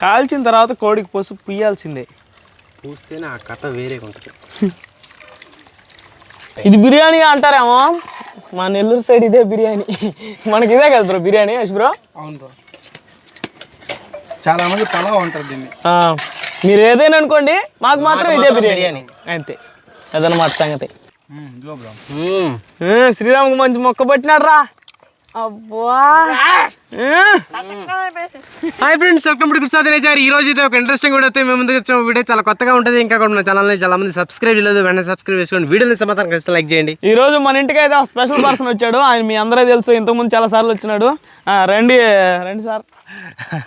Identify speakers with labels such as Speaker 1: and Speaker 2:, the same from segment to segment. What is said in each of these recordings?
Speaker 1: కాల్చిన తర్వాత కోడికి పసుపు పుయ్యాల్సిందే.
Speaker 2: పూస్తేనే ఆ కథ వేరే ఉంటుంది.
Speaker 1: ఇది బిర్యానీ అంటారేమో? మా నెల్లూరు సైడ్ ఇదే బిర్యానీ. మనకి ఇదే కదా బ్రో బిర్యానీ యశ్ బ్రో?
Speaker 3: అవును బ్రో. చాలా మంది పలావ్ అంటారు దీన్ని.
Speaker 1: ఆ, మీరు ఏదైనా అనుకోండి మాకు మాత్రం ఇదే బిర్యానీ. అంతే. అదనమాట సంగతి. శ్రీరాముకు మంచి మొక్క పట్టినాడు రా.
Speaker 2: Hi friends welcome to Krishna దినేచారి ఈ రోజు అయితే ఒక ఇంట్రెస్టింగ్ వీడియో అయితే మేము ముందుకు వచ్చిన వీడియో చాలా కొత్తగా ఉంటుంది. ఇంకా కూడా మన ఛానల్ని చాలా మంది సబ్స్క్రైబ్ చేయలేదు. వెంటనే సబ్స్క్రైబ్ చేసుకోండి. వీడియోని సమాధానం కలిసి లైక్ చేయండి.
Speaker 1: ఈ రోజు మన ఇంటికి అయితే స్పెషల్ పర్సన్ వచ్చాడు. ఆయన మీ అందరూ తెలుసు. ఇంతకుముందు చాలా సార్లు వచ్చినాడు. రండి రండి సార్.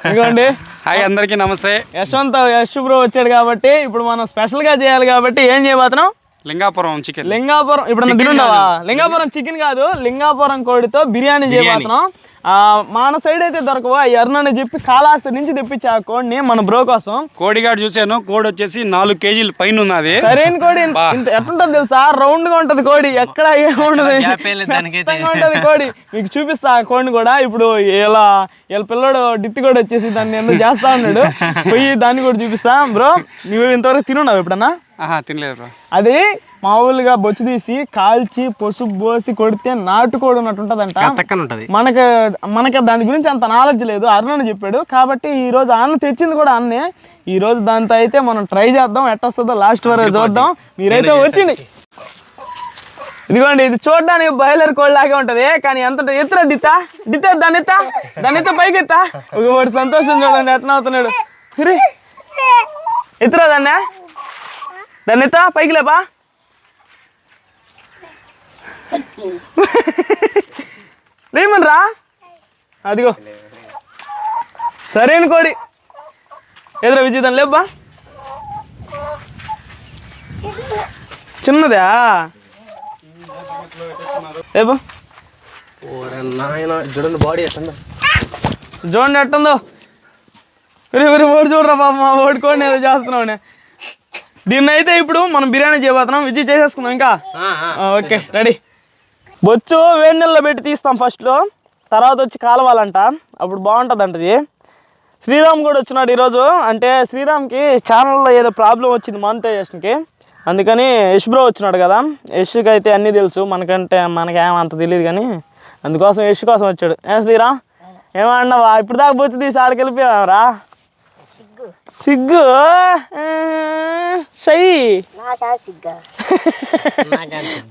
Speaker 1: ఇదిగోండి.
Speaker 3: హాయ్ అందరికీ నమస్తే.
Speaker 1: యశ్వంత్ యశ్ బ్రో వచ్చాడు కాబట్టి ఇప్పుడు మనం స్పెషల్గా చేయాలి కాబట్టి ఏం చేయబోతున్నాం?
Speaker 3: లింగాపురం చికెన్.
Speaker 1: లింగాపురం ఇప్పుడు తినుండవా? లింగాపురం చికెన్ కాదు లింగాపురం కోడితో బిర్యానీ చేయబోతున్నాం. ఆ, మన సైడ్ అయితే దొరకవు? ఆ ఎర్రని చెప్పి కాళాస్తి నుంచి తెప్పించే ఆ కోడిని మన బ్రో కోసం.
Speaker 3: కోడిగాడు చూశాను కోడి వచ్చేసి నాలుగు కేజీలు పైన ఉన్నది.
Speaker 1: సరైన కోడి ఎట్లుంటది తెలుసా రౌండ్గా ఉంటది కోడి ఎక్కడ ఉంటది కోడి. మీకు చూపిస్తా ఆ కోడిని కూడా. ఇప్పుడు ఇలా వీళ్ళ పిల్లడు డిత్తి కూడా వచ్చేసి దాన్ని ఎందుకు చేస్తా ఉన్నాడు. పోయి దాన్ని కూడా చూపిస్తా. బ్రో నువ్వు ఇంతవరకు తినున్నావు ఎప్పుడన్నా?
Speaker 3: తినలేదు బ్రో
Speaker 1: అది మామూలుగా బొచ్చు తీసి కాల్చి పసుపు పోసి కొడితే నాటుకోడి ఉన్నట్టు ఉంటదంట. మనకు మనకి దాని గురించి అంత నాలెడ్జ్ లేదు. అరుణ్ చెప్పాడు. కాబట్టి ఈ రోజు అన్న తెచ్చింది కూడా అన్నే. ఈ రోజు దాంతో అయితే మనం ట్రై చేద్దాం. ఎట్టొస్తుందో లాస్ట్ వరకు చూద్దాం. మీరైతే వచ్చింది ఇదిగోండి ఇది చూడడానికి బాయిలర్ కోడ్ లాగే ఉంటది. కానీ ఎంత ఎత్తురా దిత్త? దిత్త దాని ఎత్త? దాని ఎత్త పైకి ఎత్త? ఒక వాడు సంతోషం చూడండి ఎట్లా అవుతున్నాడు. ఎత్తురా దాన్ని? దాన్ని ఎత్త పైకి లేపా? లేమనరా? అదిగో. సరైన కోడి. ఎదురా విజయ్ దాన్ని లేబ్బా చిన్నదా లేబా
Speaker 2: చూడండి బాడీ ఎట్లా
Speaker 1: చూడండి ఎట్టుందో. రే మరి ఓడి చూడరా పాప మా ఓడుకోండి ఏదో చేస్తున్నావు దీన్ని అయితే ఇప్పుడు మనం బిర్యానీ చేయబోతున్నాం. విజయ్ చేసేసుకుందాం ఇంకా? ఆ, ఓకే రెడీ. బొచ్చు వేడి నీళ్ళలో పెట్టి తీస్తాం ఫస్ట్లో తర్వాత వచ్చి కాలవాలంట. అప్పుడు బాగుంటుంది అంటది శ్రీరామ్ కూడా వచ్చినాడు ఈరోజు. అంటే శ్రీరామ్కి ఛానల్లో ఏదో ప్రాబ్లం వచ్చింది మానిటైజేషన్కి అందుకని యష్ బ్రో వచ్చినాడు కదా. యష్కి అయితే అన్నీ తెలుసు. మనకంటే మనకేం అంత తెలియదు కానీ అందుకోసం యష్ కోసం వచ్చాడు. ఏ శ్రీరామ్ ఏమన్నావా? ఇప్పుడు దాకా బొచ్చు తీసి ఆడికి వెళ్ళిపోయావరా సిగ్గు. ఆ, షై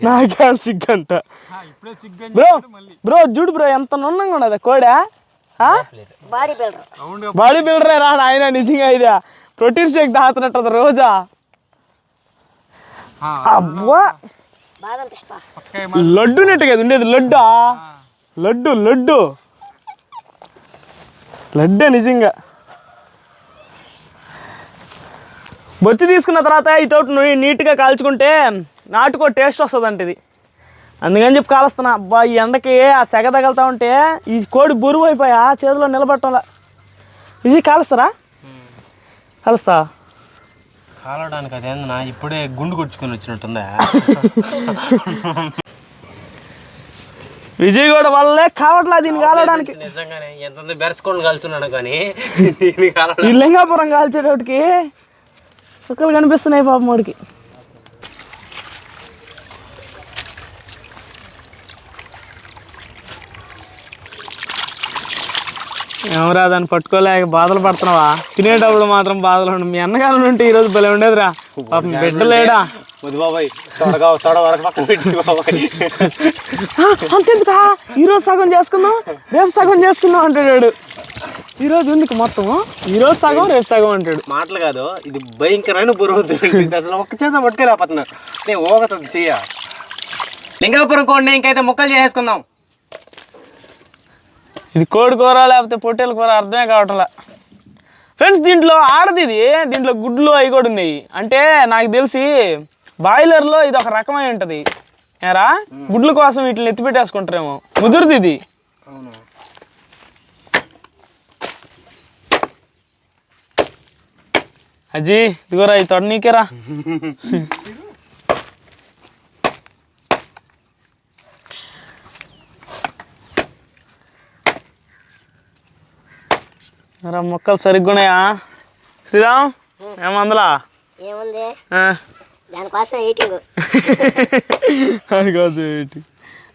Speaker 1: నాకే సిగ్గు అంట బ్రో బ్రో చూడు బ్రో ఎంత నున్నంగా ఉన్నది కోడా? బాడీ బిల్డరే. రా ఆయన నిజంగా ఇదే. ప్రోటీన్ షేక్ తాగుతున్నట్టు రోజా. అబ్బా. లడ్డు నెట్టు కదా ఉండేది లడ్డా? లడ్డు లడ్డు. లడ్డే నిజంగా. బొచ్చి తీసుకున్న తర్వాత ఇతోటి నువ్వు నీట్గా కాల్చుకుంటే నాటుకో టేస్ట్ వస్తుంది ఇది. అందుకని చెప్పి కాలుస్తున్నా. అబ్బా ఈ ఎండకి ఆ సెగ తగలుతా ఉంటే ఈ కోడి బురువు అయిపోయా చేతిలో నిలబట్టాల ఇది కాలుస్తారా? కలుస్తా?
Speaker 2: కాలడానికి అదేందనా ఇప్పుడే గుండు కొట్టుకొని వచ్చినట్టుందా?
Speaker 1: విజయ్ కూడా వల్లే కావట్లా దీన్ని కాలడానికి.
Speaker 2: నిజంగానే ఎంత బెరసుకోండి కలుసున్నాడు కానీ
Speaker 1: లింగాపురం కాల్చేటోటికి చుక్కలు కనిపిస్తున్నాయి పాపం వాడికి. ఏమరా దాన్ని పట్టుకోలేక బాధలు పడుతున్నావా? తినేటప్పుడు మాత్రం బాధలు ఉండు. మీ అన్నగారు ఉంటే ఈరోజు భలే ఉండేదిరా. పాపం బిడ్డ లేడా?
Speaker 2: వద్దు బాబాయ్ త్వరగా త్వర వరకు పక్కన పెట్టి బాబాయ్.
Speaker 1: "ఆ, అంతెందుకా? ఈరోజు సగం చేసుకుందాం రేపు సగం చేసుకుందాం అంటాడు ఈరోజు ఎందుకు మొత్తం? ఈరోజు సగం రేపు సగం అంటాడు.
Speaker 2: మాటలు కాదు ఇది భయంకరమైన పురుగుతుంది అసలు ఒక్క చేత పట్టుకోలేకపోతున్నా నేను ఓగతుంది చెయ్య. లింగాపురం కోడిని ఇంకైతే ముక్కలు చేసుకుందాం
Speaker 1: ఇది కోడి కూర లేకపోతే పొట్టేల కూర అర్థమే కావట్లా. ఫ్రెండ్స్ దీంట్లో ఆడది ఇది. దీంట్లో గుడ్లు అవి కూడా ఉన్నాయి. అంటే నాకు తెలిసి బాయిలర్లో ఇది ఒక రకమై ఉంటుంది. ఏరా? గుడ్ల కోసం వీటిని ఎత్తి పెట్టేసుకుంటారేమో ముదురుది ఇది.
Speaker 2: అవును.
Speaker 1: అజీ ఇదిగోరా ఈ తొడ నీకేరా. రా మొక్కలు సరిగ్గా ఉన్నాయా? శ్రీరామ్ ఏమందలా
Speaker 4: ఏముంది. దానికోసం ఎయిటింగ్
Speaker 1: దానికోసం ఏంటి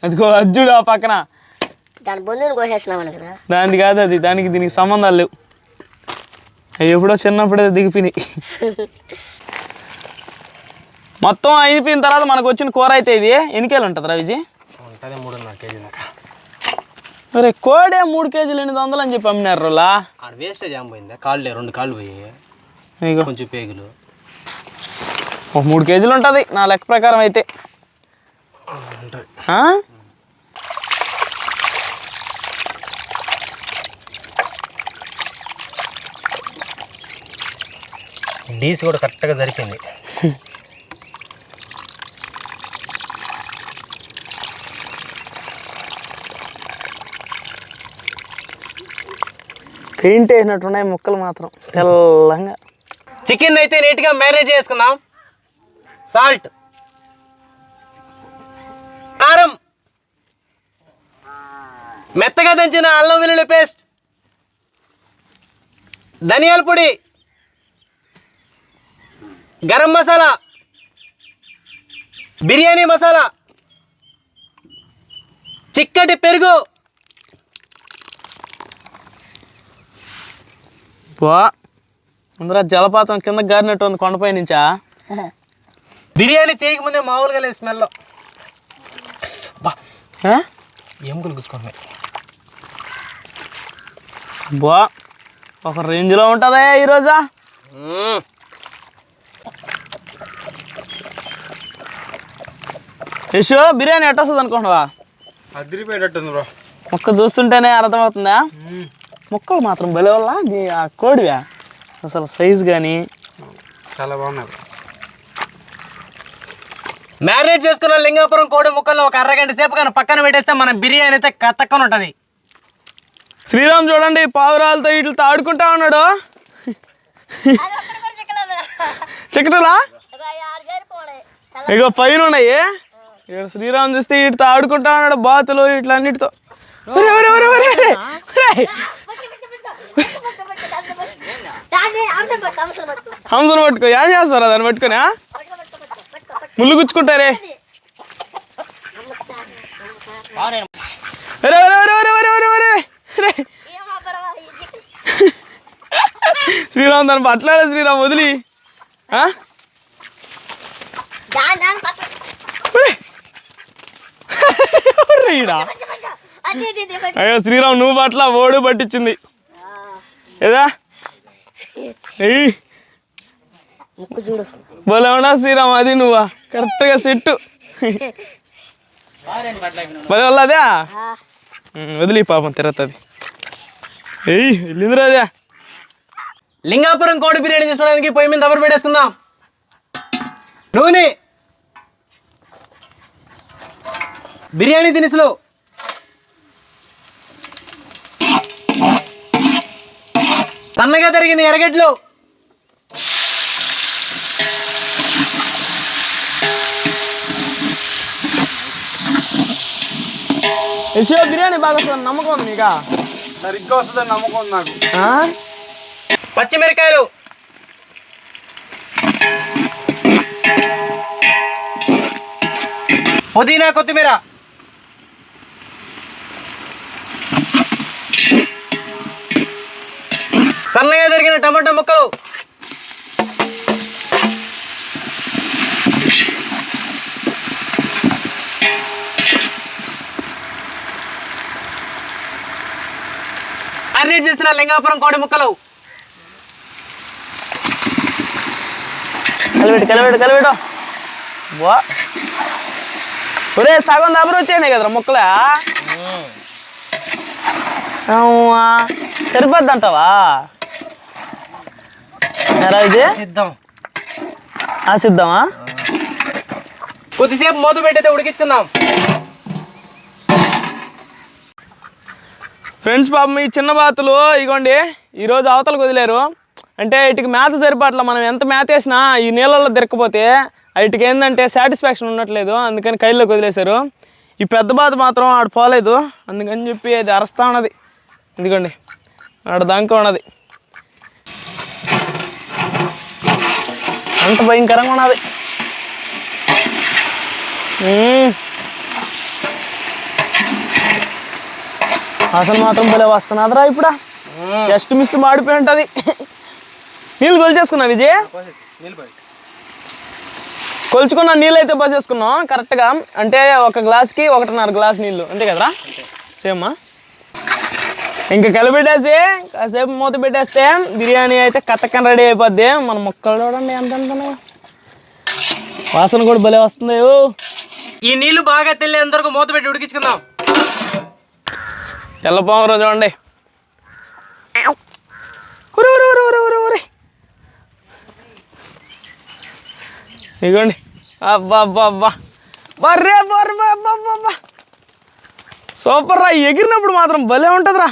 Speaker 1: అదిగో అజ్జుడు ఆ పక్కన.
Speaker 4: దాని బంధువుని కోసేస్తున్నామని కదా.
Speaker 1: దానికి కాదు అది దానికి దీనికి సంబంధాలు లేవు. ఎప్పుడో చిన్నప్పుడే దిగిపోయినాయి. మొత్తం అయిపోయిన తర్వాత మనకు వచ్చిన కూర అయితే ఇది. ఎన్నికేలు ఉంటుంది రవిజీ?
Speaker 2: ఉంటుంది మూడున్నర కేజీ దాకా
Speaker 1: మరి కోడే మూడు కేజీలు ఎనిమిది వందలు అని చెప్పి అమ్మినారు రోలా?
Speaker 2: వేస్టేజ్ ఏం పోయిందా? కాళ్ళు రెండు కాళ్ళు పోయి కొంచెం పేగులు.
Speaker 1: ఒక మూడు కేజీలు ఉంటుంది నా లెక్క ప్రకారం అయితే.
Speaker 2: ఉంటుంది. డీస్ కూడా కరెక్ట్గా సరిపోయింది
Speaker 1: పెయింట్ వేసినట్టున్నాయి ముక్కలు మాత్రం. తెల్లంగా.
Speaker 2: చికెన్ అయితే నీట్గా మ్యారినేట్ చేసుకుందాం. సాల్ట్. కారం. మెత్తగా దంచిన అల్లం వెల్లుల్లి పేస్ట్. ధనియాల పొడి. గరం మసాలా. బిర్యానీ మసాలా. చిక్కటి పెరుగు.
Speaker 1: బా ముందర జలపాతం కింద గారినట్టు ఉంది కొండపై నుంచా?
Speaker 2: బిర్యానీ చేయకముందే మామూలుగా లేదు స్మెల్? ఎముకలు గుచ్చుకుంటున్నాయి
Speaker 1: బా ఒక రేంజ్లో ఉంటుందా ఈరోజా? యశో బిర్యానీ ఎట్టొస్తుంది అనుకుంటున్నావా?
Speaker 3: అదిరిపోయేటట్టుంది బ్రో.
Speaker 1: ముక్క చూస్తుంటేనే అర్థమవుతుందా? ముక్కలు మాత్రం భలే వల్ల ఆ కోడివా. అసలు సైజు కానీ
Speaker 3: చాలా బాగున్నారు
Speaker 2: మ్యారినేట్ చేసుకున్న లింగాపురం కోడి ముక్కల్లో ఒక అరగంట సేపు కానీ పక్కన పెట్టేస్తే మన బిర్యానీ అయితే కతక్కన ఉంటుంది.
Speaker 1: శ్రీరామ్ చూడండి పావురాలతో వీటితో ఆడుకుంటా ఉన్నాడు. చిక్కటలా? ఇగో పైన ఉన్నాయి. ఇక్కడ శ్రీరామ్ చూస్తే వీటితో ఆడుకుంటా ఉన్నాడు బాతులు ఇట్లా అన్నిటితో. ఒరే, ఒరే, ఒరే, హంసను పట్టుకో ఏం చేస్తారు దాన్ని పట్టుకొని ఆ? ముళ్ళు గుచ్చుకుంటారే ఒరే, ఒరే, ఒరే, ఒరే, ఒరే, ఒరే, ఒరే. శ్రీరామ్ దాన్ని పట్టలేదా శ్రీరామ్ వదిలి ఆ? ఒరే. ఒరే ఈడా. అయ్యో శ్రీరామ్ నువ్వు పట్ల ఓడు పట్టించింది. ఏదా? ఉన్నా శ్రీరామ్ అది నువ్వా? కరెక్ట్గా సెట్టు. వాళ్ళదే వదిలి పాపం తిరగతుంది. ఎయ్ వెళ్ళిందిరా అదే.
Speaker 2: లింగాపురం కోడి బిర్యానీ చేసుకోవడానికి పొయ్యి మీద దబర పెట్టేసుకుందాం. నూనె. బిర్యానీ దినుసులు. సన్నగా తరిగిన ఎరగడ్లు
Speaker 1: యశో బిర్యానీ బాగా వస్తుంది నమ్మకం ఉంది మీకా
Speaker 3: సరిగ్గా వస్తుందని నమ్మకం ఉంది నాకు?
Speaker 2: పచ్చిమిరకాయలు. పుదీనా కొత్తిమీర. సన్నగా తరిగిన టమాటా ముక్కలు. అరేట్ చేసిన లింగాపురం కోడి ముక్కలు.
Speaker 1: కలిపెట్టు కలిపెట్టు కలిపెట్టు వా ఒరే సగం దెబ్బలు వచ్చాయి కదరా ముక్కలే. సరిపోద్ది అంటావా? ఎలా ఇది?
Speaker 2: సిద్ధం.
Speaker 1: ఆసిద్దామా
Speaker 2: కొద్దిసేపు మూత పెట్టయితే ఉడికించుకుందాం.
Speaker 1: ఫ్రెండ్స్ పాపం ఈ చిన్న బాతులు ఇగోండి ఈరోజు అవతలకు వదిలేరు. అంటే వీటికి మేత సరిపట్ల మనం ఎంత మేత వేసినా ఈ నీళ్ళల్లో తిరగకపోతే వీటికి ఏంటంటే సాటిస్ఫాక్షన్ ఉండట్లేదు. అందుకని కైల్లోకి వదిలేశారు. ఈ పెద్ద బాత మాత్రం ఆడ పోలేదు. అందుకని చెప్పి అది అరస్తా ఉన్నది. ఇదిగోండి ఆడ దాకా ఉన్నది. అంత భయంకరంగా ఉన్నది. అసలు మాత్రం భలే వస్తున్నదిరా ఇప్పుడు. జస్ట్ మిస్ మాడిపోయి ఉంటుంది నీళ్ళు కొలిచేసుకున్నా విజయ్? కొలుచుకున్న నీళ్ళు అయితే పోసేసుకున్నాం కరెక్ట్గా అంటే ఒక గ్లాస్కి ఒకటిన్నర గ్లాస్ నీళ్ళు. అంతే కదరా? సేమ్మా ఇంకా కలిపెట్టేసి కాసేపు మూత పెట్టేస్తే బిర్యానీ అయితే కత్తకన్ రెడీ అయిపోద్ది. మన ముక్కలు చూడండి ఎంత. వాసన కూడా భలే వస్తుంది. ఓ.
Speaker 2: ఈ నీళ్ళు బాగా తెల్లేంత వరకు మూత పెట్టి ఉడికించుకుందాం.
Speaker 1: చూడండి. అబ్బా అబ్బా అబ్బా. బర్రే బర్రే అబ్బా అబ్బా అబ్బా సూపర్ రా ఎగిరినప్పుడు మాత్రం భలే ఉంటుందిరా.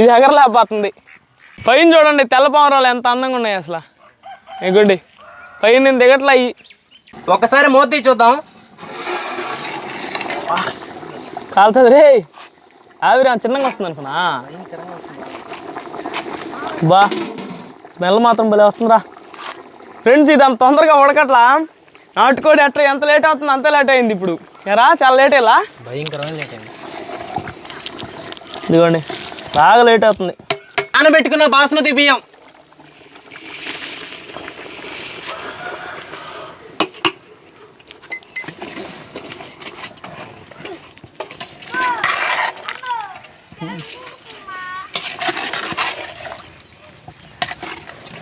Speaker 1: ఇది ఎగరలేకపోతుంది. పైన చూడండి తెల్ల పావురాలు ఎంత అందంగా ఉన్నాయి అసలు. ఇగోండి పైన నేను దిగట్లా
Speaker 2: ఒకసారి మూత చూద్దాం.
Speaker 1: కాలుతుంది రే. ఆవిరి చిన్నగా వస్తుంది అనుకున్నా? బా స్మెల్ మాత్రం భలే వస్తుందిరా. ఫ్రెండ్స్ ఇది అంత తొందరగా ఉడకట్లా? నాటుకోడి ఎట్లా ఎంత లేట్ అవుతుంది అంత లేట్ అయింది ఇప్పుడు. ఎరా చాలా లేట్ అయ్యలా?
Speaker 2: భయంకరమైన లేట్ అయింది.
Speaker 1: ఇదిగోండి. బాగా లేట్ అవుతుంది.
Speaker 2: నానబెట్టుకున్న బాస్మతి బియ్యం.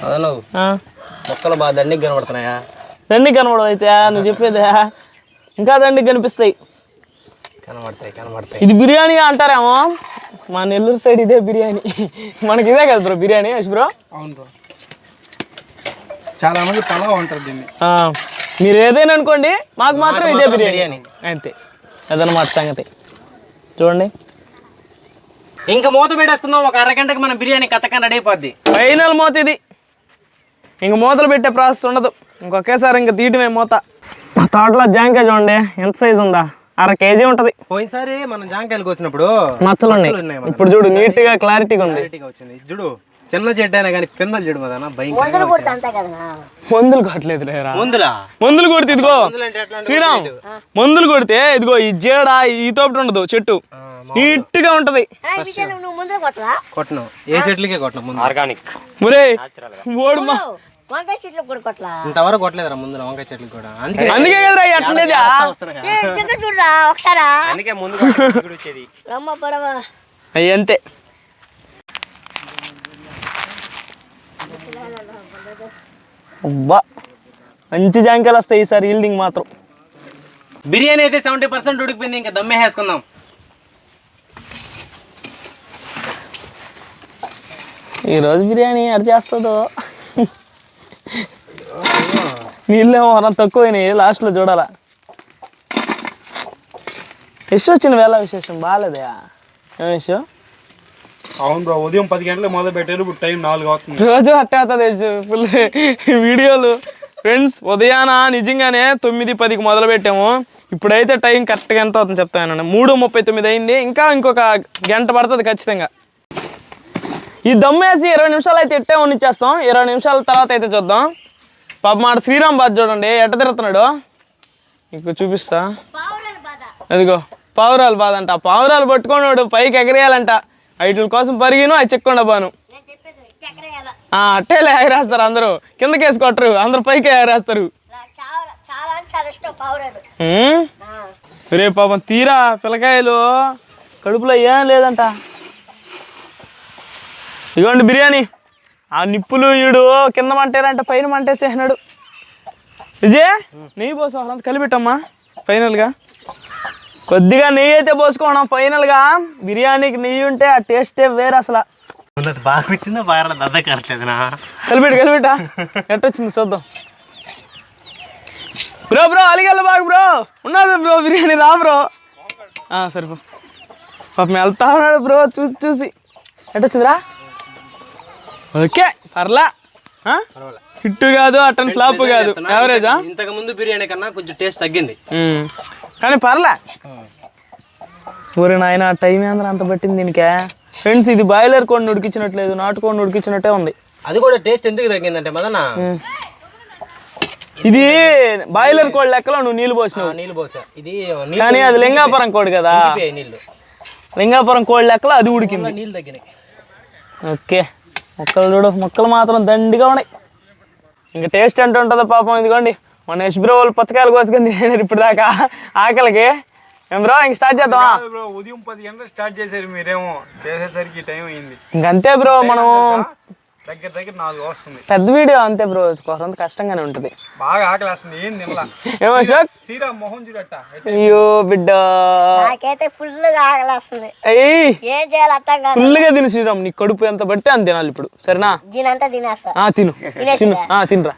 Speaker 2: అదను మొక్కలు బాగా దండికి కనబడుతున్నాయా?
Speaker 1: దండి కనబడవు అయితే నువ్వు చెప్పేదే ఇంకా దండి కనిపిస్తాయి.
Speaker 2: కనబడతాయి కనబడతాయి.
Speaker 1: ఇది బిర్యానీ అంటారేమో? మా నెల్లూరు సైడ్ ఇదే బిర్యానీ. మనకి ఇదే కదా బ్రో బిర్యానీ యశ్ బ్రో?
Speaker 3: అవును బ్రో. చాలా మంది పలావ్ అంటారు దీన్ని.
Speaker 1: ఆ, మీరు ఏదైనా అనుకోండి మాకు మాత్రం ఇదే బిర్యానీ. అంతే. అదనమాట సంగతి. చూడండి.
Speaker 2: ఇంకా మూత పెట్టేసుకుందాం ఒక అరగంటకి మన బిర్యానీ కథకని రెడీ అయిపోద్ది.
Speaker 1: ఫైనల్ మూత ఇది. ఇంక మూతలు పెట్టే ప్రాసెస్ ఉండదు. ఇంకొకేసారి ఇంకా తీయటమే మూత. మా తోటలో జాంకాయ చూడండి ఎంత సైజు ఉందా? అర కేజీ ఉంటుంది.
Speaker 2: పోయినసారి మనం జాంకాయలు కోసినప్పుడు
Speaker 1: మచ్చలు ఉన్నాయి. ఇప్పుడు చూడు క్లారిటీగా ఉంది.
Speaker 2: క్లారిటీగా వచ్చింది. ఇది చూడు చిన్న చెట్టు అయినా కానీ పిందలు చూడు
Speaker 4: కదా.
Speaker 1: మందులు కొట్టలేదు లేరా
Speaker 2: ముందులా?
Speaker 1: మందులు కొడితే ఇదిగో. శ్రీరామ్ మందులు కొడితే ఇదిగో ఈ జేడ ఈ తోపటి ఉండదు చెట్టు. ఉంటది.
Speaker 4: నువ్వు ముందర కొట్టరా?
Speaker 2: కొట్టను. ఏ చెట్లకే కొట్టను ముందు. ఆర్గానిక్
Speaker 1: మురే ఓడు
Speaker 4: వంకాయ చెట్లు కూడా కొట్టరా
Speaker 2: ఇంతవరకు కొట్టలేదురా ముందు వంకాయ చెట్లు కూడా. అందుకే
Speaker 1: అందుకే కదరా ఎట్టుండేది
Speaker 2: వస్తున్నాయి
Speaker 4: ఏ దగ్గర చూడరా ఒకసారా?
Speaker 2: అందుకే ముందు వచ్చేది.
Speaker 4: రమ్మ పడవ.
Speaker 1: అయ్యి అంతే. అబ్బా మంచి జాంకాయలు వస్తాయి ఈసారి ఈల్డింగ్ మాత్రం.
Speaker 2: బిర్యానీ అయితే సెవెంటీ పర్సెంట్ ఉడికిపోయింది ఇంకా దమ్మే వేసుకుందాం.
Speaker 1: ఈరోజు బిర్యానీ ఎడ చేస్తుందో? నీళ్ళేమో మనం తక్కువైనాయి లాస్ట్లో చూడాలా. యశ్ వచ్చిన వేళ విశేషం బాగాలేదా? ఏం
Speaker 3: అవును బ్రో ఉదయం పది గంటలకు మొదలు పెట్టారు ఇప్పుడు టైం నాలుగు అవుతుంది.
Speaker 1: రోజు అట్టే అవుతుంది ఫుల్ వీడియోలు. ఫ్రెండ్స్ ఉదయాన నిజంగానే తొమ్మిది పదికి మొదలు పెట్టాము. ఇప్పుడైతే టైం కరెక్ట్గా ఎంత అవుతుంది చెప్తానండి మూడు ముప్పై తొమ్మిది అయింది ఇంకా ఇంకొక గంట పడుతుంది ఖచ్చితంగా. ఈ దమ్మేసి ఇరవై నిమిషాలు అయితే ఇట్టే ఉండిచ్చేస్తాం. ఇరవై నిమిషాల తర్వాత అయితే చూద్దాం. పాప మాట శ్రీరామ్ బాద్ చూడండి ఎట్ట తిరుగుతున్నాడు? ఇంకో చూపిస్తా. అదిగో పావురాలు బాధ అంట. పావురాలు పట్టుకొని వాడు పైకి ఎగరేయాలంట. ఐదుల కోసం పరిగిను అవి చెక్కుండా బాను. అట్టేలే ఎగరేస్తారు అందరూ. కిందకి వేసుకొట్టరు అందరూ పైకి ఎగరేస్తారు.
Speaker 4: నాకు చాలా చాలా అంటే చాలా ఇష్టం పావురాలు.
Speaker 1: ఉమ్?
Speaker 4: ఆ.
Speaker 1: రే పాపం తీరా పిల్లకాయలు కడుపులో ఏం లేదంట. ఇదిగోండి బిర్యానీ. ఆ నిప్పులు ఈడు కింద మంటేరంట పైన మంటేసేసినాడు. విజయ్ నెయ్యి పోసు అంత కలిపెట్టమ్మా ఫైనల్గా. కొద్దిగా నెయ్యి అయితే పోసుకోవడం ఫైనల్గా. బిర్యానీకి నెయ్యి ఉంటే ఆ టేస్టే వేరే అసలు.
Speaker 2: బాగా వచ్చిందా బాగా దద్ద
Speaker 1: కలిపెట్టు కలిపెట్టా. ఎట్టొచ్చింది చూద్దాం. బ్రో బ్రో అలిగల్ల బాగు బ్రో. ఉన్నది బ్రో బిర్యానీ రా బ్రో. ఆ, సరిపో. పాపం వెళ్తా ఉన్నాడు బ్రో చూసి చూసి. ఎట్టొచ్చిందిరా? ఓకే పర్లా? హిట్ కాదు అటన్ ఫ్లాప్ కాదు. యావరేజా
Speaker 2: ఇంతకు ముందు బిర్యానీ కన్నా కొంచెం టేస్ట్ తగ్గింది.
Speaker 1: కానీ పర్లే. ఊరి నాయన టైం ఏంద్ర అంత పట్టింది దీనికే? ఫ్రెండ్స్ ఇది బాయిలర్ కోడిని ఉడికించినట్లేదు నాటుకోడిని ఉడికించినట్టే ఉంది.
Speaker 2: అది కూడా టేస్ట్ ఎందుకు తగ్గిందంటే మదన?
Speaker 1: ఇది బాయిలర్ కోడి లెక్కలో నువ్వు నీళ్ళు పోసినావు.
Speaker 2: నీళ్ళు పోసా. ఇది
Speaker 1: కానీ అది లింగాపురం కోడి కదా.
Speaker 2: నీళ్ళు.
Speaker 1: లింగాపురం కోడి లెక్కలో అది ఉడికింది.
Speaker 2: నీళ్ళు తగ్గినాయి.
Speaker 1: ఓకే. మొక్కలు చూడు మొక్కలు మాత్రం దండిగా ఉన్నాయి. ఇంకా టేస్ట్ ఎంత ఉంటుందో పాపం ఇదిగోండి మన యశ్బ్రో వాళ్ళు పుచ్చకాయలు కోసుకొని తినేది ఇప్పుడు దాకా ఆకలికి. ఏం బ్రో ఇంక స్టార్ట్ చేద్దామా?
Speaker 3: బ్రో ఉదయం పది గంటలకు స్టార్ట్ చేశారు మీరేమో. చేసేసరికి టైం అయింది.
Speaker 1: ఇంకంతే బ్రో మనం
Speaker 3: దగ్గర దగ్గర నాలుగు వస్తుంది.
Speaker 1: పెద్ద వీడియో అంతే బ్రో కొంత కష్టంగానే ఉంటుంది.
Speaker 3: బాగా ఆకలి వస్తుంది ఏం తినలా.
Speaker 1: ఏమో అశోక్?
Speaker 3: శ్రీరామ్ మోహన్ చూడట
Speaker 1: అయ్యో బిడ్డ.
Speaker 4: నాకైతే ఫుల్గా ఆకలేస్తుంది.
Speaker 1: అయ్యి
Speaker 4: ఏం చేయాలి అర్థం కాదు.
Speaker 1: ఫుల్గా తిను శ్రీరామ్ నీ కడుపు ఎంత పడితే అంత తినాలి ఇప్పుడు సరేనా?
Speaker 4: దీని అంతా తినేస్తా.
Speaker 1: ఆ తిను. తిను. ఆ తినరా?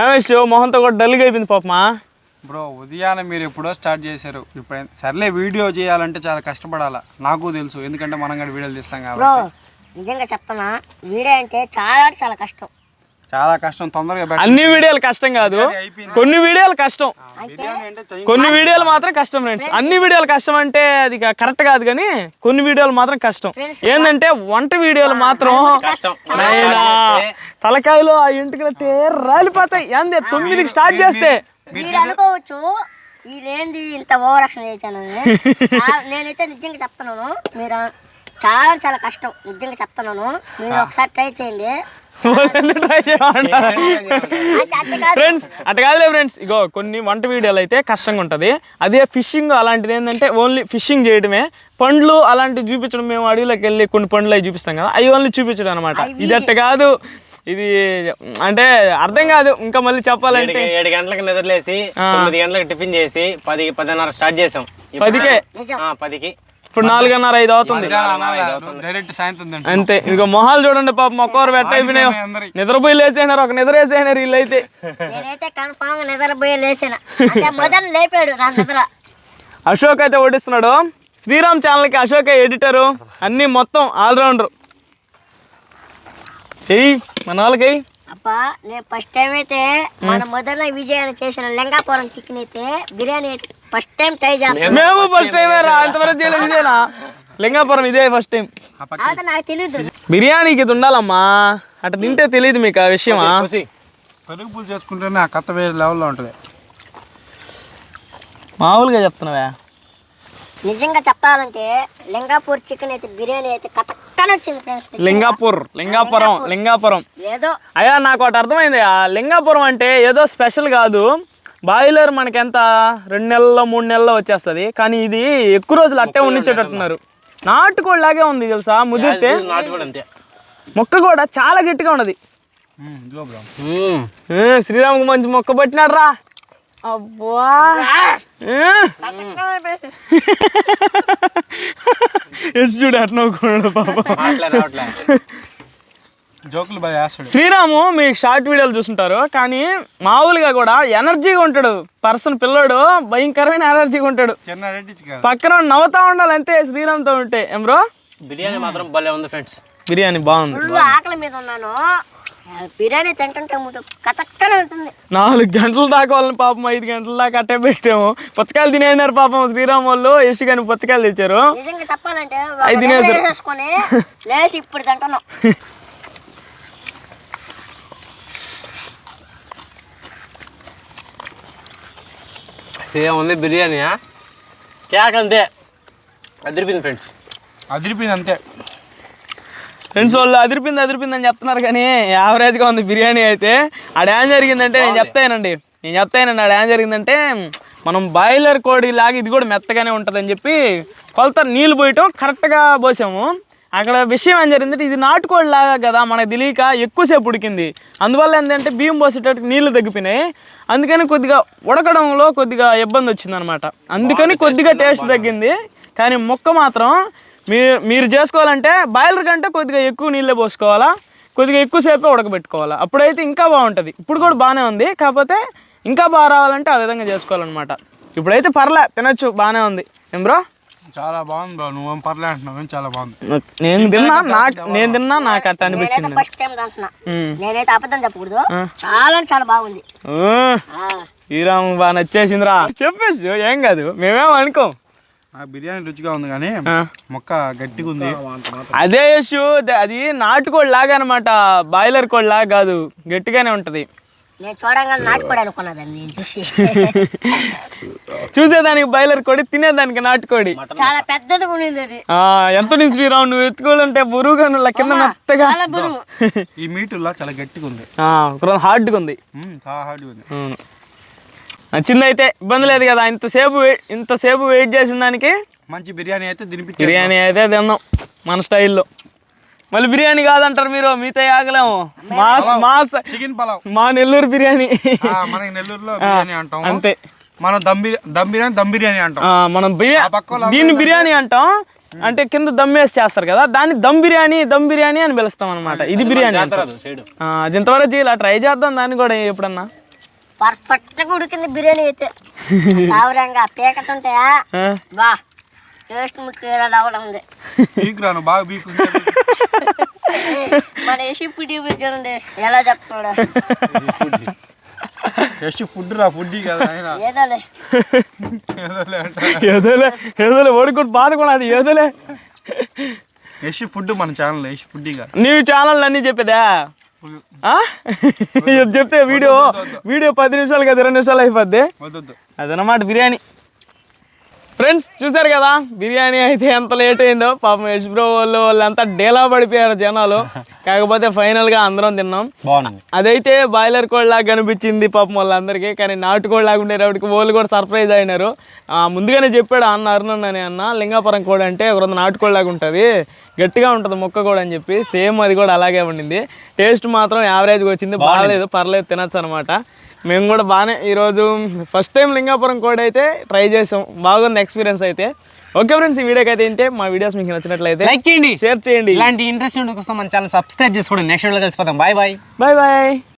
Speaker 1: రమేష్ మొహంతో కూడా డల్గా అయిపోయింది పాపమా?
Speaker 3: బ్రో ఉదయాన్నే మీరు ఎప్పుడో స్టార్ట్ చేశారు. ఇప్పుడు సర్లే వీడియో చేయాలంటే చాలా కష్టపడాలా? నాకు తెలుసు ఎందుకంటే మనం కూడా వీడియోలు తీస్తాం
Speaker 4: బ్రో
Speaker 3: కాబట్టి
Speaker 4: నిజంగా చెప్తున్నా వీడియో అంటే చాలా అంటే చాలా కష్టం.
Speaker 3: చాలా కష్టం తొందరగా పెట్ట-
Speaker 1: అన్ని వీడియోలు కష్టం కాదు. కొన్ని వీడియోలు కష్టం.
Speaker 3: బిర్యానీ అంటే టైం
Speaker 1: కొన్ని వీడియోలు మాత్రం కష్టం ఫ్రెండ్స్. అన్ని వీడియోలు కష్టం అంటే అది కరెక్ట్ కాదు కానీ కొన్ని వీడియోలు మాత్రం కష్టం. ఏంటంటే వంట వీడియోలు మాత్రం నాయనా, తలకాయలో ఆ ఇంటికి రాలిపోతాయి. ఏంది తొమ్మిదికి స్టార్ట్ చేస్తే.
Speaker 4: మీరు అనుకోవచ్చు ఇదేంది ఇంత ఓవర్ యాక్షన్ చేశాను నేనైతే నిజంగా చెప్తున్నాను మీరు చాలా చాలా కష్టం నిజంగా చెప్తున్నాను. మీరు ఒకసారి ట్రై చేయండి.
Speaker 1: ఫ్రెండ్స్ అట్ట కాదులే ఫ్రెండ్స్ ఇగో కొన్ని వంట వీడియోలు అయితే కష్టంగా ఉంటుంది. అదే ఫిషింగ్ అలాంటిది ఏంటంటే ఓన్లీ ఫిషింగ్ చేయడమే. పండ్లు అలాంటివి చూపించడం మేము అడవిలోకి వెళ్ళి కొన్ని పండ్లు అవి చూపిస్తాం కదా అవి ఓన్లీ చూపించడం అనమాట ఇది అట్ట కాదు. ఇది అంటే అర్థం కాదు ఇంకా మళ్ళీ చెప్పాలంటే.
Speaker 2: ఏడు ఏడు గంటలకు నిద్రలేసి తొమ్మిది గంటలకు టిఫిన్ చేసి పది పదిన్నర స్టార్ట్ చేసాం.
Speaker 1: పదికే?
Speaker 2: పదికి.
Speaker 1: ఇప్పుడు నాలుగున్నర ఐదు అవుతుంది.
Speaker 3: డైరెక్ట్ సాయంత్రం తింటాం
Speaker 1: అంతే. ఇదిగో మొహాలు చూడండి పాపం ఒక్కొక్కరు పెట్ట అయిపోయినాయి. నిద్రపోయి లేసేసినారు ఒక నిద్ర వేసేసినారు వీళ్ళు అయితే
Speaker 4: నేనైతే కన్ఫామ్గా నిద్రపోయి లేచిన. అంటే మొదలు లేపాడు నా నిద్ర.
Speaker 1: అశోక్ అయితే ఓడిస్తున్నాడు. శ్రీరామ్ ఛానల్కి అశోక్ ఎడిటరు అన్నీ మొత్తం ఆల్రౌండర్ ఎయ్ మన వాళ్ళకి.
Speaker 4: అబ్బా నేను ఫస్ట్ టైం అయితే మన మొదల విజయాన్ని చేసిన లింగాపురం చికెన్ అయితే బిర్యానీ ఫస్ట్ టైం ట్రై చేస్తాను.
Speaker 1: మేము ఫస్ట్ టైం రా అంతవరకు చేయలేదు ఇదేనా లింగాపురం ఇదే ఫస్ట్ టైం
Speaker 4: అయితే నాకు తెలియదు
Speaker 1: బిర్యానీకి ఇది ఉండాలమ్మా. అట్లా తింటే తెలియదు మీకు ఆ విషయమా?
Speaker 2: కోసి.
Speaker 3: పరుగు పూలు చేసుకుంటేనే ఆ కథ వేరే లెవెల్లో ఉంటుంది.
Speaker 1: మామూలుగా చెప్తున్నావా?
Speaker 4: నిజంగా చెప్పాలంటే లింగాపూర్ చికెన్ అయితే బిర్యానీ అయితే కరెక్ట్గానే వచ్చింది ఫ్రెండ్స్.
Speaker 1: లింగాపూర్ లింగాపురం లింగాపురం.
Speaker 4: ఏదో
Speaker 1: అయ్యా నాకు ఒకటి అర్థమైంది. ఆ లింగాపురం అంటే ఏదో స్పెషల్ కాదు. బాయిలర్ మనకి ఎంత రెండు నెలల్లో మూడు నెలల్లో వచ్చేస్తుంది. కానీ ఇది ఎక్కువ రోజులు అట్టే ఉండించేటట్టున్నారు నాటుకోడి లాగే ఉంది తెలుసా? ముదిరితే
Speaker 2: నాటు కూడా అంతే.
Speaker 1: మొక్క కూడా చాలా గట్టిగా ఉన్నది.
Speaker 3: ఇదిగో బ్రో.
Speaker 2: మ్మ్.
Speaker 1: ఏ, శ్రీరాముకు మంచి మొక్క పట్టినాడు రా అబ్బా. ఎస్ చూడు అట్లా నవ్వుకున్నాడు పాప.
Speaker 3: జోకులు బాగా వేస్తాడు
Speaker 1: శ్రీరాము మీకు షార్ట్ వీడియోలు చూస్తుంటారు కానీ మామూలుగా కూడా ఎనర్జీగా ఉంటాడు పర్సన్ పిల్లడు భయంకరమైన ఎనర్జీగా ఉంటాడు. పక్కన నవ్వుతా ఉండాలి అంతే శ్రీరామ్తో ఉంటే. ఏం బ్రో?
Speaker 2: బిర్యానీ మాత్రం భలే ఉంది ఫ్రెండ్స్.
Speaker 1: బిర్యానీ బాగుంది.
Speaker 4: ఆకలి మీద ఉన్నాను. బిర్యానీ తింటుంటే
Speaker 1: నాలుగు గంటలు దాకా వాళ్ళని పాపం ఐదు గంటల దాకా అట్టే పెట్టాము. పుచ్చకాయలు తినేసినారు పాపం శ్రీరామ్ వాళ్ళు యశ్ కానీ పుచ్చకాయలు తెచ్చారు.
Speaker 4: నిజంగా చెప్పాలంటే
Speaker 1: అయి తినేసారు.
Speaker 4: వేసేసుకొని లేచి ఇప్పుడు తింటున్నాం.
Speaker 2: ఏముంది బిర్యానీ కేక్ అంతే అదిరిపోయింది ఫ్రెండ్స్.
Speaker 3: అదిరిపోయింది అంతే.
Speaker 1: ఫ్రెండ్స్ వాళ్ళు అదిరిపింది అదిరిపింది అని చెప్తున్నారు కానీ యావరేజ్గా ఉంది బిర్యానీ అయితే. ఆడ ఏం జరిగిందంటే నేను చెప్తానండి నేను చెప్తానండి ఆడ ఏం జరిగిందంటే మనం బాయిలర్ కోడి లాగా ఇది కూడా మెత్తగానే ఉంటుందని చెప్పి కొలత నీళ్ళు పోయటం కరెక్ట్గా పోసాము. అక్కడ విషయం ఏం జరిగిందంటే ఇది నాటుకోడి లాగా కదా మనకు తెలియక ఎక్కువసేపు ఉడికింది. అందువల్ల ఏంటంటే బియ్యం పోసేటట్టుకు నీళ్ళు తగ్గిపోయినాయి. అందుకని కొద్దిగా ఉడకడంలో కొద్దిగా ఇబ్బంది వచ్చిందనమాట. అందుకని కొద్దిగా టేస్ట్ తగ్గింది. కానీ మొక్క మాత్రం మీరు మీరు చేసుకోవాలంటే బాయిలర్ కంటే కొద్దిగా ఎక్కువ నీళ్ళే పోసుకోవాలా? కొద్దిగా ఎక్కువసేపే ఉడకబెట్టుకోవాలా? అప్పుడైతే ఇంకా బాగుంటుంది. ఇప్పుడు కూడా బాగానే ఉంది. కాకపోతే ఇంకా బాగా రావాలంటే ఆ విధంగా చేసుకోవాలన్నమాట. ఇప్పుడైతే పర్లే తినొచ్చు బాగానే ఉంది. ఏం బ్రో?
Speaker 3: చాలా బాగుంది బ్రో. నువ్వేం పర్లే అంటున్నావు చాలా బాగుంది.
Speaker 1: నేను తిన్నా నాకు నేను తిన్నా నాకు అట్ట అనిపించింది.
Speaker 4: ఫస్ట్ టైం తింటున్నా.
Speaker 1: ఉమ్.
Speaker 4: నేనైతే అబద్ధం చెప్పకూడదు. చాలా అంటే చాలా బాగుంది.
Speaker 1: ఊ,
Speaker 4: ఆ,
Speaker 1: శ్రీరామ్ బాగా నచ్చేసిందిరా. చెప్పేసి ఏం కాదు. మేమేం అనుకోం.
Speaker 3: బిర్యానీ రుచిగా ఉంది కానీ. మొక్క గట్టిగా ఉంది.
Speaker 1: అదే యశు అది నాటుకోడి లాగా అనమాట బాయిలర్ కోడి లాగా కాదు గట్టిగానే ఉంటది. చూసేదానికి బాయిలర్ కోడి తినేదానికి నాటుకోడి.
Speaker 4: చాలా పెద్దది ఉండింది అది.
Speaker 1: ఆ ఎంత నుంచి శ్రీరావు నువ్వు ఎత్తుకోవాలంటే బరువుగా నువ్వు కింద మెత్తగా
Speaker 4: చాలా బరువు
Speaker 3: ఈ మీటులా చాలా గట్టిగా ఉంది.
Speaker 1: హార్డ్గా ఉంది.
Speaker 3: చాలా హార్డ్గా ఉంది.
Speaker 1: నచ్చింది అయితే ఇబ్బంది లేదు కదా ఇంతసేపు ఇంతసేపు వెయిట్ చేసిన దానికి
Speaker 3: మంచి బిర్యానీ అయితే తినిపించారు.
Speaker 1: బిర్యానీ అయితే తిన్నాం మన స్టైల్లో. మళ్ళీ బిర్యానీ కాదంటారు మీరు మీతో ఆగలేము. మా మా స-
Speaker 3: చికెన్ పలావ్.
Speaker 1: మా నెల్లూరు బిర్యానీ.
Speaker 3: మనకి నెల్లూరులో బిర్యానీ అంటాం
Speaker 1: అంతే.
Speaker 3: మనం దమ్ బిర్యానీ దమ్ బిర్యానీ దమ్ బిర్యానీ అంటాం
Speaker 1: మనం బిర్యానీ దీన్ని బిర్యానీ అంటాం. అంటే కింద దమ్ వేసి చేస్తారు కదా దాన్ని దమ్ బిర్యానీ దమ్ బిర్యానీ అని పిలుస్తాం అనమాట ఇది బిర్యానీ అది ఇంతవరకు చేయాలి ట్రై చేద్దాం దాన్ని కూడా ఎప్పుడన్నా.
Speaker 4: పర్ఫెక్ట్గా ఉడికింది బిర్యానీ అయితే. సావరంగా పీకతుంటాయా
Speaker 1: ఆ,
Speaker 4: బా టేస్ట్ ముట్టుకు అవ్వడం ఉంది.
Speaker 3: బీకు రాను బాగా బీకు
Speaker 4: మన ఏసీ పిడి చూడండి ఎలా చెప్తాడు?
Speaker 3: జస్ట్ ఫుడ్ రా ఫుడ్ కదా ఆయన.
Speaker 4: ఏదోలే.
Speaker 3: ఏదోలే అంట.
Speaker 1: ఏదోలే ఏదోలే ఓడుకుంటు బాధ కూడా అది ఏదోలే.
Speaker 3: యష్ ఫుడ్ మన ఛానల్ యష్ ఫుడ్ ఇక
Speaker 1: నీవు ఛానల్ అన్నీ చెప్పేదా? చెప్తే వీడియో వీడియో పది నిమిషాలు కదా ఇరవై నిమిషాలు అయిపోద్ది. అదనమాట బిర్యానీ. ఫ్రెండ్స్ చూసారు కదా? బిర్యానీ అయితే ఎంత లేట్ అయిందో? పాపం యశ్ బ్రో వాళ్ళు వాళ్ళంతా డేలా పడిపోయారు జనాలు. కాకపోతే ఫైనల్గా అందరం తిన్నాం. అదైతే బాయిలర్ కోళ్ళలాగా కనిపించింది పాపం వాళ్ళందరికీ. కానీ నాటుకోళ్ళలాగా ఉండేటప్పటికి వాళ్ళు కూడా సర్ప్రైజ్ అయినారు. ముందుగానే చెప్పాడు అన్న అరుణ్ అని అన్న లింగాపురం కోడి అంటే ఒక రెండు నాటుకోళ్ళలాగా ఉంటుంది. గట్టిగా ఉంటుంది ముక్క కూడా అని చెప్పి సేమ్ అది కూడా అలాగే ఉండింది. టేస్ట్ మాత్రం యావరేజ్గా వచ్చింది. బాగాలేదు పర్లేదు తినచ్చు అనమాట మేము కూడా బాగానే ఈరోజు ఫస్ట్ టైం లింగాపురం కోడి అయితే ట్రై చేసాం. బాగుంది ఎక్స్పీరియన్స్ అయితే. ఓకే ఫ్రెండ్స్ ఈ వీడియోకి అయితే ఏంటి మా వీడియోస్ మీకు నచ్చినట్లయితే
Speaker 2: లైక్ చేయండి.
Speaker 1: షేర్ చేయండి.
Speaker 2: ఇలాంటి ఇంట్రెస్ట్ కోసం మన ఛానల్ సబ్స్క్రైబ్ చేసుకోండి నెక్స్ట్ వీడియో కలిసిపోతాం బాయ్ బాయ్
Speaker 1: బాయ్ బాయ్